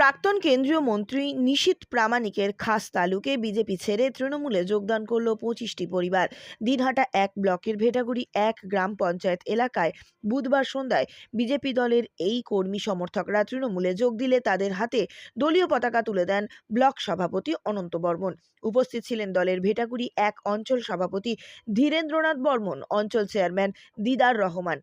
প্রাক্তন কেন্দ্রীয় মন্ত্রী নিশীথ প্রামাণিকের খাস তালুকে বিজেপি ছেড়ে তৃণমূলে যোগদান করল পঁচিশটি পরিবার। দিনহাটা এক ব্লকের ভেটাগুড়ি এক গ্রাম পঞ্চায়েত এলাকায় বুধবার সন্ধ্যায় বিজেপি দলের এই কর্মী সমর্থকরা তৃণমূলে যোগ দিলে তাদের হাতে দলীয় পতাকা তুলে দেন ব্লক সভাপতি অনন্ত বর্মন। উপস্থিত ছিলেন দলের ভেটাগুড়ি এক অঞ্চল সভাপতি ধীরেন্দ্রনাথ বর্মন, অঞ্চল চেয়ারম্যান দিদার রহমান।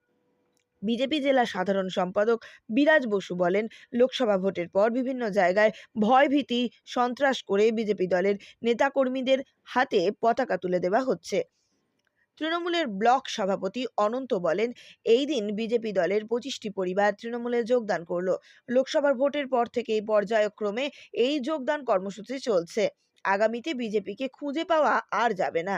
বিজেপি জেলা সাধারণ সম্পাদক বিরাজ বসু বলেন, লোকসভা ভোটের পর বিভিন্ন জায়গায় ভয়ভীতি, সন্ত্রাস করে বিজেপি দলের নেতাকর্মীদের হাতে পতাকা তুলে দেওয়া হচ্ছে। তৃণমূলের ব্লক সভাপতি অনন্ত বলেন, এই দিন বিজেপি দলের পঁচিশটি পরিবার তৃণমূলে যোগদান করল। লোকসভার ভোটের পর থেকেই পর্যায়ক্রমে এই যোগদান কর্মসূচি চলছে। আগামীতে বিজেপিকে খুঁজে পাওয়া আর যাবে না।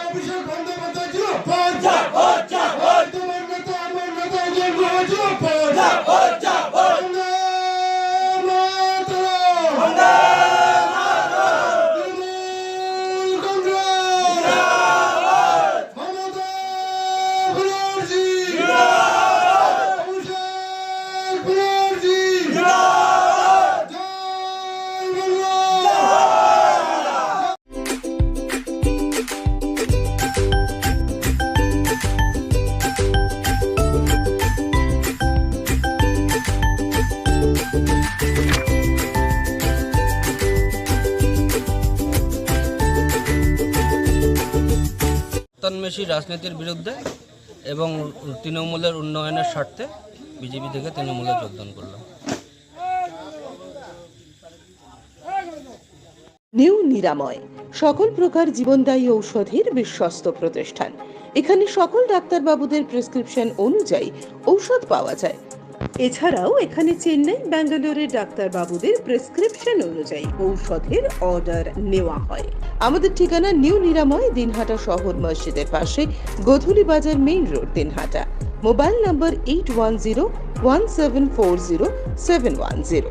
অভিষেক বন্দ্যোপাধ্যায় ছিল তোমার তন্মেষী রাজনীতির বিরুদ্ধে এবং তৃণমূলের উন্নয়নের স্বার্থে বিজেপি থেকে তৃণমূলে যোগদান করলাম। নিউ নিরাময়, সকল প্রকার জীবনদায়ী ঔষধের বিশ্বস্ত প্রতিষ্ঠান। এখানে সকল ডাক্তারবাবুদের প্রেসক্রিপশন অনুযায়ী ঔষধ পাওয়া যায়। এছাড়াও এখানে চেন্নাই ব্যাঙ্গালোরের ডাক্তারবাবুদের প্রেসক্রিপশন অনুযায়ী ঔষধের অর্ডার নেওয়া হয়। আমাদের ঠিকানা নিউ নিরাময়, দিনহাটা শহর মসজিদের পাশে, Godhuli Bazar main road, Dinhata. Mobile number eight one zero one seven four zero seven one zero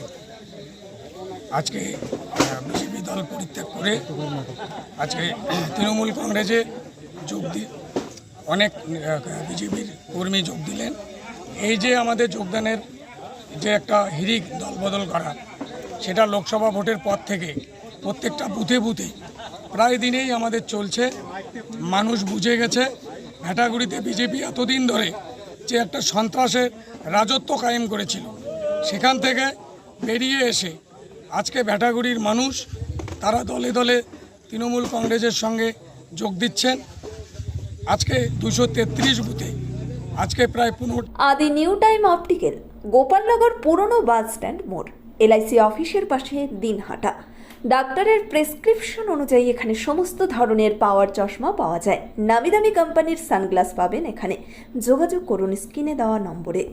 আজকে বিজেপি দল পরিত্যাগ করে আজকে তৃণমূল কংগ্রেসে যোগ দি, অনেক বিজেপির কর্মী যোগ দিলেন। এই যে আমাদের যোগদানের যে একটা হিরিক দলবদল করা, সেটা লোকসভা ভোটের পর থেকে প্রত্যেকটা বুথে বুথে প্রায় দিনেই আমাদের চলছে। মানুষ বুঝে গেছে, ভেটাগুড়িতে বিজেপি এতদিন ধরে যে একটা সন্ত্রাসের রাজত্ব কায়েম করেছিল, সেখান থেকে বেরিয়ে এসে আজকে ভেটাগুড়ির মানুষ, তারা দলে দলে তৃণমূল কংগ্রেসের সঙ্গে যোগ দিচ্ছেন। আজকে দুশো তেত্রিশ বুথে, আজকে প্রায় পনেরো আদি নিউ টাইম অপটিক্যাল, গোপালনগর পুরনো বাস স্ট্যান্ড মোড়, এলআইসি অফিসের পাশে দিনহাটা। ডাক্তারের প্রেসক্রিপশন অনুযায়ী এখানে সমস্ত ধরনের পাওয়ার চশমা পাওয়া যায়। নামি দামি কোম্পানির সানগ্লাস পাবেন এখানে। যোগাযোগ করুন স্ক্রিনে দেওয়া নম্বরে।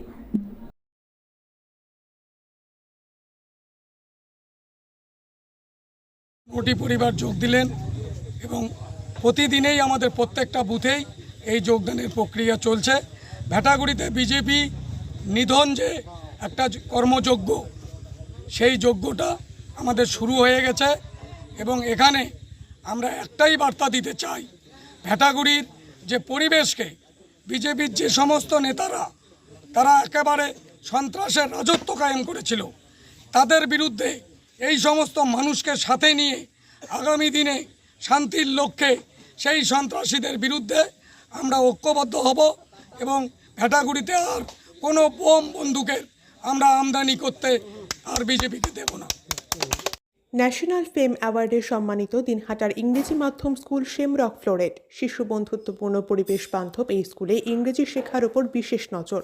কোটি পরিবার যোগ দিলেন এবং প্রতিদিনেই আমাদের প্রত্যেকটা বুথেই এই যোগদানের প্রক্রিয়া চলছে। ভেটাগুড়িতে বিজেপি নিধন যে একটা কর্মযজ্ঞ সেই যজ্ঞটা আমাদের শুরু হয়ে গেছে এবং এখানে আমরা একটাই বার্তা দিতে চাই, ভেটাগুড়ির যে পরিবেশকে, বিজেপির যে সমস্ত নেতারা, তারা একেবারে সন্ত্রাসের রাজত্ব কায়েম করেছিল, তাদের বিরুদ্ধে এই সমস্ত মানুষকে সাথে নিয়ে আগামী দিনে শান্তির লক্ষ্যে সেই সন্ত্রাসীদের বিরুদ্ধে আমরা ঐক্যবদ্ধ হব এবং ভেটাগুড়িতে আর কোনো বোম বন্দুকের আমরা আমদানি করতে আর বিজেপিকে দেব না। ন্যাশনাল ফেম অ্যাওয়ার্ডে সম্মানিত দিনহাটার ইংরেজি মাধ্যম স্কুল শেমরক ফ্লোরেট শিশু বন্ধুত্বপূর্ণ পরিবেশ বান্ধব এই স্কুলে ইংরেজি শেখার ওপর বিশেষ নজর।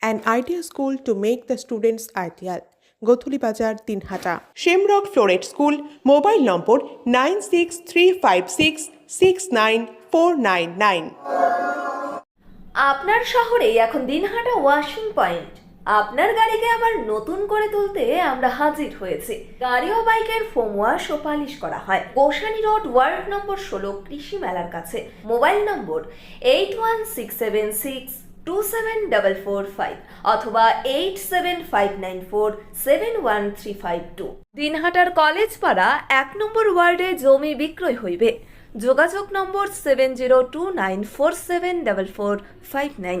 An idea school to make the students ideal Godhuli Bazar, Dinhata. Shamrock Floret school, mobile number nine six three five six six nine four nine nine. আপনার শহরেই এখন দিনহাটা ওয়াশিং পয়েন্ট। আপনার গাড়িকে আবার নতুন করে তুলতে আমরা হাজির হয়েছি। গাড়ি ও বাইকের ফোম ওয়াশ ও পালিশ করা হয়। গোসানি রোড, ওয়ার্ড নম্বর ষোলো, কৃষি মেলার কাছে। Mobile number eight one six seven six two seven double four five অথবা eight seven five nine four seven one three five two দিনহাটার college পাড়া এক নম্বর ওয়ার্ডে জমি বিক্রয় হইবে। যোগাযোগ number seven zero two nine four seven double four five nine